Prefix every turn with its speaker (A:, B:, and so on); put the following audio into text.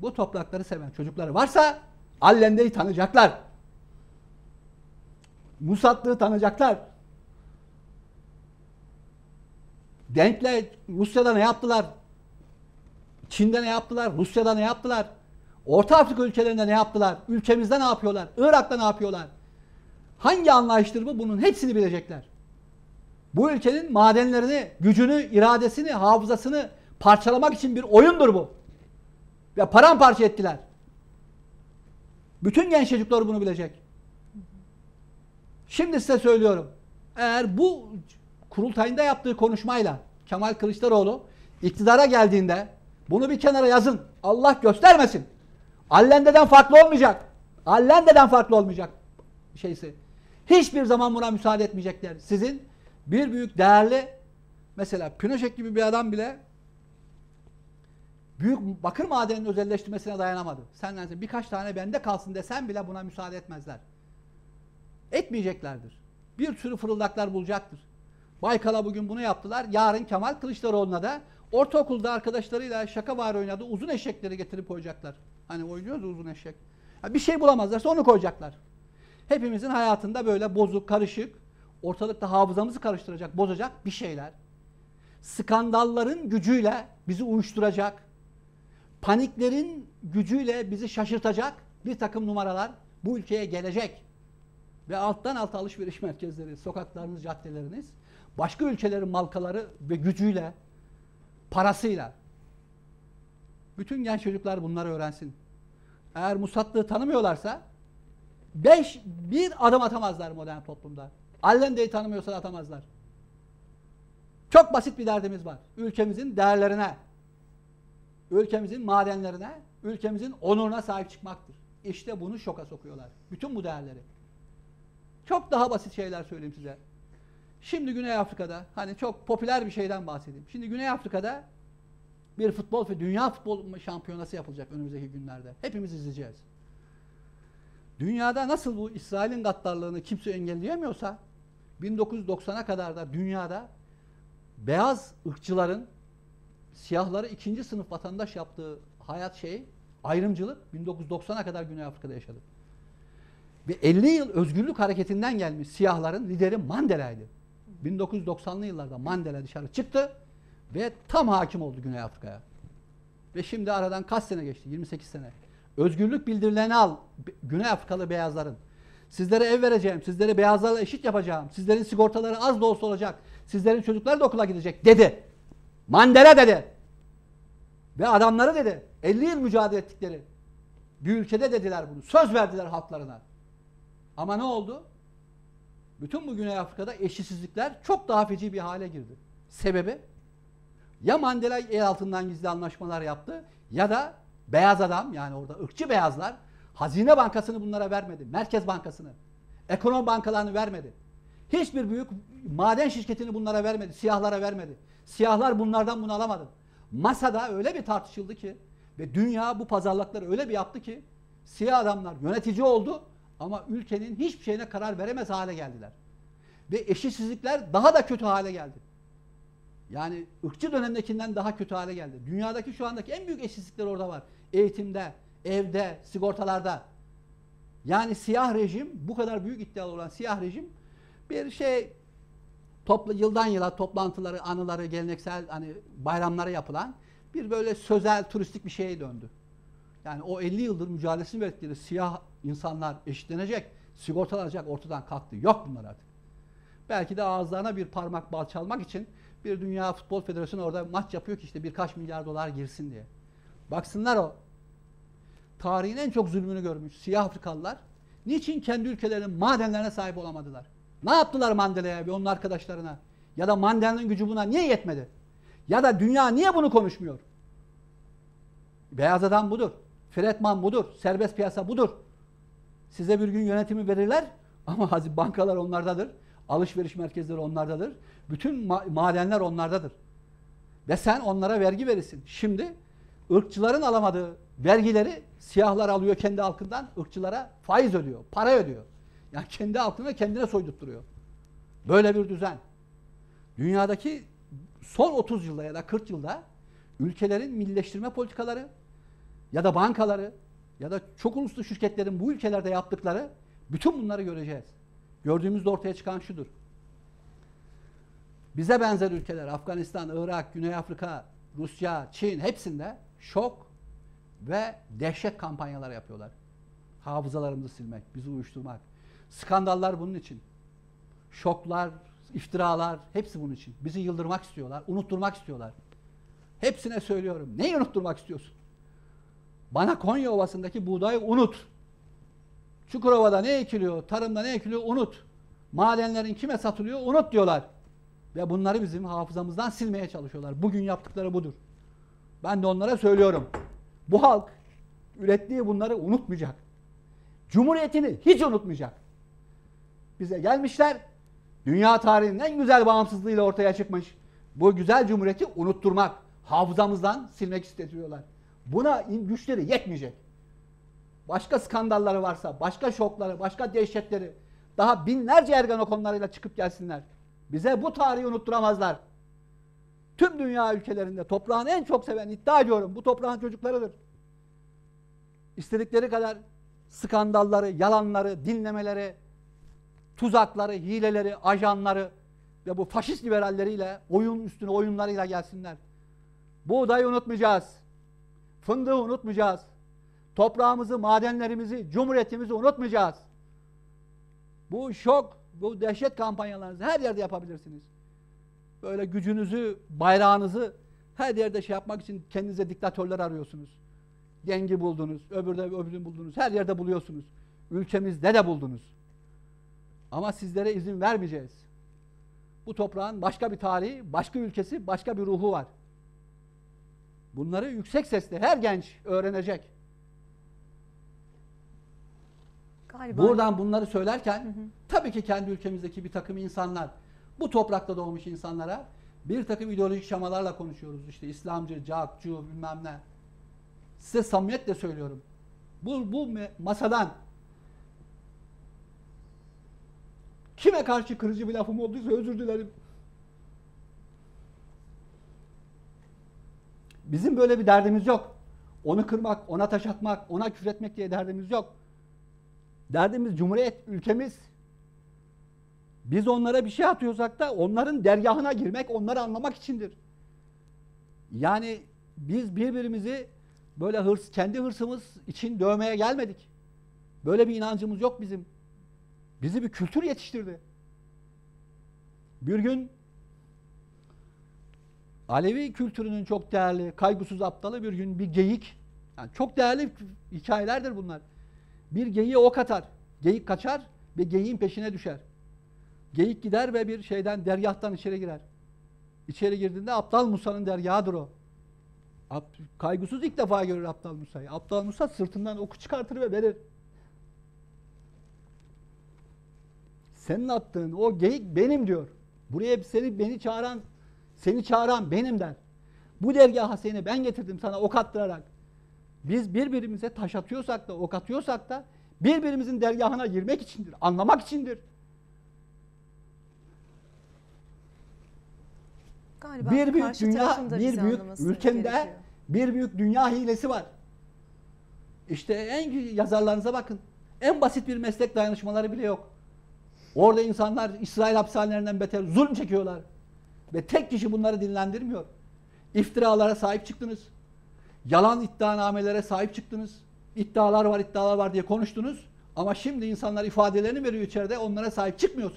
A: bu toprakları seven çocukları varsa Allende'yi tanıyacaklar. Musatlığı tanıyacaklar. Denkle Rusya'da ne yaptılar? Çin'de ne yaptılar? Rusya'da ne yaptılar? Orta Afrika ülkelerinde ne yaptılar? Ülkemizde ne yapıyorlar? Irak'ta ne yapıyorlar? Hangi anlayıştır bu? Bunun hepsini bilecekler. Bu ülkenin madenlerini, gücünü, iradesini, hafızasını parçalamak için bir oyundur bu. Ve paramparça ettiler. Bütün genç çocuklar bunu bilecek. Şimdi size söylüyorum. Eğer bu kurultayında yaptığı konuşmayla Kemal Kılıçdaroğlu iktidara geldiğinde bunu bir kenara yazın. Allah göstermesin. Allende'den farklı olmayacak. Allende'den farklı olmayacak şeysi. Hiçbir zaman buna müsaade etmeyecekler. Sizin bir büyük değerli mesela Pinochet gibi bir adam bile büyük bakır madeninin özelleştirmesine dayanamadı. Senden birkaç tane bende kalsın desen bile buna müsaade etmezler. Etmeyeceklerdir. Bir sürü fırıldaklar bulacaktır. Baykal'a bugün bunu yaptılar. Yarın Kemal Kılıçdaroğlu'na da ortaokulda arkadaşlarıyla şaka var oynadı. Uzun eşekleri getirip koyacaklar. Hani oynuyoruz uzun eşek. Ya bir şey bulamazlarsa onu koyacaklar. Hepimizin hayatında böyle bozuk, karışık, ortalıkta hafızamızı karıştıracak, bozacak bir şeyler. Skandalların gücüyle bizi uyuşturacak, paniklerin gücüyle bizi şaşırtacak bir takım numaralar bu ülkeye gelecek. Ve alttan alta alışveriş merkezleri, sokaklarınız, caddeleriniz başka ülkelerin malkaları ve gücüyle, parasıyla. Bütün genç çocuklar bunları öğrensin. Eğer musatlığı tanımıyorlarsa beş, bir adım atamazlar modern toplumda. Allende'yi tanımıyorsa atamazlar. Çok basit bir derdimiz var. Ülkemizin değerlerine, ülkemizin madenlerine, ülkemizin onuruna sahip çıkmaktır. İşte bunu şoka sokuyorlar. Bütün bu değerleri. Çok daha basit şeyler söyleyeyim size. Şimdi Güney Afrika'da hani çok popüler bir şeyden bahsedeyim. Şimdi Güney Afrika'da bir futbol ve dünya futbol şampiyonası yapılacak önümüzdeki günlerde. Hepimiz izleyeceğiz. Dünyada nasıl bu İsrail'in gaddarlığını kimse engelleyemiyorsa 1990'a kadar da dünyada beyaz ırkçıların siyahları ikinci sınıf vatandaş yaptığı hayat şeyi ayrımcılık 1990'a kadar Güney Afrika'da yaşadı. Ve 50 yıl özgürlük hareketinden gelmiş siyahların lideri Mandela'ydı. 1990'lı yıllarda Mandela dışarı çıktı ve tam hakim oldu Güney Afrika'ya. Ve şimdi aradan kaç sene geçti? 28 sene. Özgürlük bildirilerini al Güney Afrikalı beyazların. Sizlere ev vereceğim, sizleri beyazlarla eşit yapacağım, sizlerin sigortaları az da olsa olacak, sizlerin çocukları da okula gidecek dedi. Mandela dedi. Ve adamları dedi. 50 yıl mücadele ettikleri bir ülkede dediler bunu. Söz verdiler halklarına. Ama ne oldu? Bütün bu Güney Afrika'da eşitsizlikler çok daha feci bir hale girdi. Sebebi ya Mandela el altından gizli anlaşmalar yaptı ya da beyaz adam yani orada ırkçı beyazlar Hazine Bankası'nı bunlara vermedi. Merkez Bankası'nı. Ekonomi bankalarını vermedi. Hiçbir büyük maden şirketini bunlara vermedi. Siyahlara vermedi. Siyahlar bunlardan bunu alamadı. Masada öyle bir tartışıldı ki ve dünya bu pazarlıkları öyle bir yaptı ki siyah adamlar yönetici oldu ama ülkenin hiçbir şeyine karar veremez hale geldiler. Ve eşitsizlikler daha da kötü hale geldi. Yani ırkçı dönemdekinden daha kötü hale geldi. Dünyadaki şu andaki en büyük eşitsizlikler orada var. Eğitimde, evde, sigortalarda. Yani siyah rejim, bu kadar büyük iddialı olan siyah rejim bir şey topla, yıldan yıla toplantıları, anıları, geleneksel hani bayramlara yapılan bir böyle sözel, turistik bir şeye döndü. Yani o 50 yıldır mücadelesini verdikleri siyah insanlar eşitlenecek, sigortalanacak ortadan kalktı. Yok bunlar artık. Belki de ağızlarına bir parmak bal çalmak için bir Dünya Futbol Federasyonu orada maç yapıyor ki işte birkaç milyar dolar girsin diye. Baksınlar o tarihin en çok zulmünü görmüş siyah Afrikalılar niçin kendi ülkelerinin madenlerine sahip olamadılar? Ne yaptılar Mandela'ya ve onun arkadaşlarına? Ya da Mandela'nın gücü buna niye yetmedi? Ya da dünya niye bunu konuşmuyor? Beyaz adam budur. Fredman budur. Serbest piyasa budur. Size bir gün yönetimi verirler ama bankalar onlardadır. Alışveriş merkezleri onlardadır. Bütün ma madenler onlardadır. Ve sen onlara vergi verirsin. Şimdi ırkçıların alamadığı vergileri siyahlar alıyor kendi halkından, ırkçılara faiz ödüyor, para ödüyor. Yani kendi halkına kendine soydurtturuyor. Böyle bir düzen. Dünyadaki son 30 yılda ya da 40 yılda ülkelerin millileştirme politikaları ya da bankaları ya da çok uluslu şirketlerin bu ülkelerde yaptıkları bütün bunları göreceğiz. Gördüğümüzde ortaya çıkan şudur. Bize benzer ülkeler Afganistan, Irak, Güney Afrika, Rusya, Çin hepsinde şok ve dehşet kampanyalar yapıyorlar. Hafızalarımızı silmek, bizi uyuşturmak. Skandallar bunun için. Şoklar, iftiralar hepsi bunun için. Bizi yıldırmak istiyorlar, unutturmak istiyorlar. Hepsine söylüyorum. Neyi unutturmak istiyorsun? Bana Konya Ovası'ndaki buğdayı unut. Çukurova'da ne ekiliyor, tarımda ne ekiliyor unut. Madenlerin kime satılıyor unut diyorlar. Ve bunları bizim hafızamızdan silmeye çalışıyorlar. Bugün yaptıkları budur. Ben de onlara söylüyorum. Bu halk ürettiği bunları unutmayacak. Cumhuriyetini hiç unutmayacak. Bize gelmişler. Dünya tarihinin en güzel bağımsızlığıyla ortaya çıkmış. Bu güzel cumhuriyeti unutturmak, hafızamızdan silmek istiyorlar. Buna güçleri yetmeyecek. Başka skandalları varsa, başka şokları, başka dehşetleri, daha binlerce Ergenekonlarıyla çıkıp gelsinler. Bize bu tarihi unutturamazlar. Tüm dünya ülkelerinde toprağını en çok seven iddia ediyorum bu toprağın çocuklarıdır. İstedikleri kadar skandalları, yalanları, dinlemeleri, tuzakları, hileleri, ajanları ve bu faşist liberalleriyle oyun üstüne oyunlarıyla gelsinler. Buğdayı unutmayacağız. Fındığı unutmayacağız. Toprağımızı, madenlerimizi, cumhuriyetimizi unutmayacağız. Bu şok, bu dehşet kampanyalarınızı her yerde yapabilirsiniz. Böyle gücünüzü, bayrağınızı her yerde şey yapmak için kendinize diktatörler arıyorsunuz. Dengi buldunuz, öbürde öbürünü buldunuz, her yerde buluyorsunuz. Ülkemizde de buldunuz. Ama sizlere izin vermeyeceğiz. Bu toprağın başka bir tarihi, başka ülkesi, başka bir ruhu var. Bunları yüksek sesle her genç öğrenecek.
B: Galiba.
A: Buradan bunları söylerken tabii ki kendi ülkemizdeki bir takım insanlar, bu toprakta doğmuş insanlara bir takım ideolojik şemalarla konuşuyoruz. İşte İslamcı, cakçu bilmem ne. Size samimiyetle söylüyorum. Bu, bu masadan kime karşı kırıcı bir lafım olduysa özür dilerim. Bizim böyle bir derdimiz yok. Onu kırmak, ona taş atmak, ona küfretmek diye derdimiz yok. Derdimiz Cumhuriyet, ülkemiz. Biz onlara bir şey atıyorsak da onların dergahına girmek, onları anlamak içindir. Yani biz birbirimizi böyle hırs, kendi hırsımız için dövmeye gelmedik. Böyle bir inancımız yok bizim. Bizi bir kültür yetiştirdi. Bir gün Alevi kültürünün çok değerli, kaygısız aptalı bir gün bir geyik, yani çok değerli hikayelerdir bunlar. Bir geyiğe ok atar, geyik kaçar ve geyiğin peşine düşer. Geyik gider ve bir şeyden, dergahtan içeri girer. İçeri girdiğinde Aptal Musa'nın dergahıdır o. Kaygısız ilk defa görür Aptal Musa'yı. Aptal Musa sırtından oku çıkartır ve verir. Senin attığın o geyik benim diyor. Buraya seni beni çağıran, seni çağıran benim der. Bu dergaha seni ben getirdim sana ok attırarak. Biz birbirimize taş atıyorsak da ok atıyorsak da birbirimizin dergahına girmek içindir, anlamak içindir.
B: Galiba
A: bir büyük dünya, bir büyük ülkemde
B: gerekiyor.
A: bir büyük dünya hilesi var. İşte en yazarlarınıza bakın. En basit bir meslek dayanışmaları bile yok. Orada insanlar İsrail hapishanelerinden beter zulüm çekiyorlar. Ve tek kişi bunları dinlendirmiyor. İftiralara sahip çıktınız. Yalan iddianamelere sahip çıktınız. İddialar var, iddialar var diye konuştunuz. Ama şimdi insanlar ifadelerini veriyor içeride onlara sahip çıkmıyorsunuz.